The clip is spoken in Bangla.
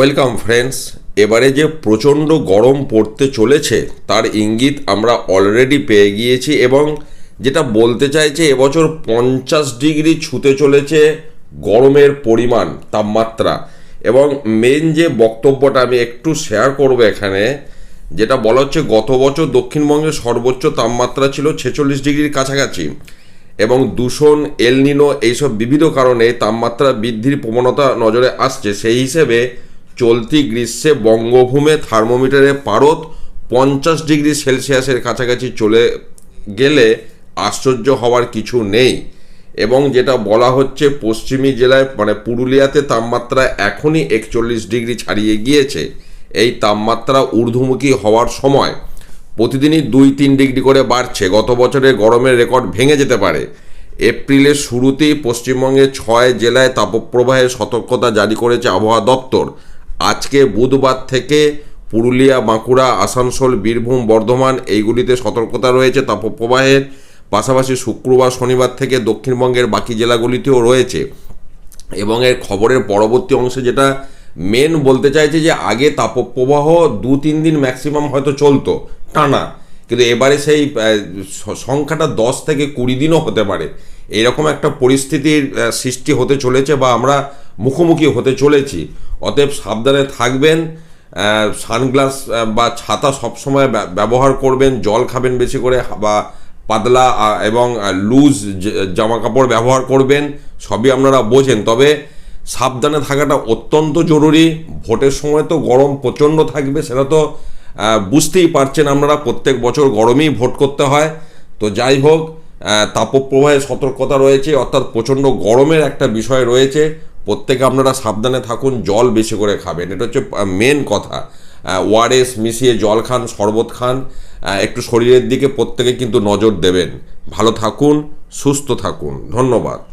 ওয়েলকাম ফ্রেন্ডস, এবারে যে প্রচণ্ড গরম পড়তে চলেছে, তার ইঙ্গিত আমরা অলরেডি পেয়ে গিয়েছি এবং যেটা বলতে চাইছে, এবছর পঞ্চাশ ডিগ্রি ছুতে চলেছে গরমের পরিমাণ, তাপমাত্রা। এবং মেন যে বক্তব্যটা আমি একটু শেয়ার করব এখানে, যেটা বলা হচ্ছে গত বছর দক্ষিণবঙ্গের সর্বোচ্চ তাপমাত্রা ছিল ছেচল্লিশ ডিগ্রির কাছাকাছি এবং দূষণ এলনিনো এইসব বিবিধ কারণে তাপমাত্রা বৃদ্ধির প্রবণতা নজরে আসছে। সেই হিসেবে চলতি গ্রীষ্মে বঙ্গভূমে থার্মোমিটারে পারদ পঞ্চাশ ডিগ্রি সেলসিয়াসের কাছাকাছি চলে গেলে আশ্চর্য হওয়ার কিছু নেই। এবং যেটা বলা হচ্ছে পশ্চিমী জেলায় মানে পুরুলিয়াতে তাপমাত্রা এখনই একচল্লিশ ডিগ্রি ছাড়িয়ে গিয়েছে। এই তাপমাত্রা ঊর্ধ্বমুখী হওয়ার সময় প্রতিদিনই দুই তিন ডিগ্রি করে বাড়ছে। গত বছরের গরমের রেকর্ড ভেঙে যেতে পারে। এপ্রিলের শুরুতেই পশ্চিমবঙ্গে ছয় জেলায় তাপপ্রবাহের সতর্কতা জারি করেছে আবহাওয়া দপ্তর। আজকে বুধবার থেকে পুরুলিয়া, বাঁকুড়া, আসানসোল, বীরভূম, বর্ধমান এইগুলিতে সতর্কতা রয়েছে তাপপ্রবাহের। পাশাপাশি শুক্রবার, শনিবার থেকে দক্ষিণবঙ্গের বাকি জেলাগুলিতেও রয়েছে। এবং এর খবরের পরবর্তী অংশে যেটা মেন বলতে চাইছে যে, আগে তাপপ্রবাহ দু, তিন দিন ম্যাক্সিমাম হয়তো চলতো, টানা। কিন্তু এবারে সেই সংখ্যাটা দশ থেকে কুড়ি দিনও হতে পারে। এরকম একটা পরিস্থিতির সৃষ্টি হতে চলেছে বা আমরা মুখোমুখি হতে চলেছি। অতএব সাবধানে থাকবেন সানগ্লাস বা ছাতা সবসময় ব্য- ব্যবহার করবেন জল খাবেন বেশি করে বা পাতলা এবং লুজ জামা কাপড় ব্যবহার করবেন সবই আপনারা বোঝেন। তবে সাবধানে থাকাটা অত্যন্ত জরুরি। ভোটের সময় তো গরম প্রচণ্ড থাকবে সেটা তো বুঝতেই পারছেন আপনারা প্রত্যেক বছর গরমেই ভোট করতে হয়। তো যাই হোক আহ, তাপপ্রবাহের সতর্কতা রয়েছে অর্থাৎ প্রচণ্ড গরমের একটা বিষয় রয়েছে। প্রত্যেকে আপনারা সাবধানে থাকুন, জল বেশি করে খাবেন। এটা হচ্ছে মেন কথা। ওয়ারেস মিশিয়ে জল খান, শরবত খান একটু শরীরের দিকে প্রত্যেকে কিন্তু নজর দেবেন। ভালো থাকুন, সুস্থ থাকুন। ধন্যবাদ।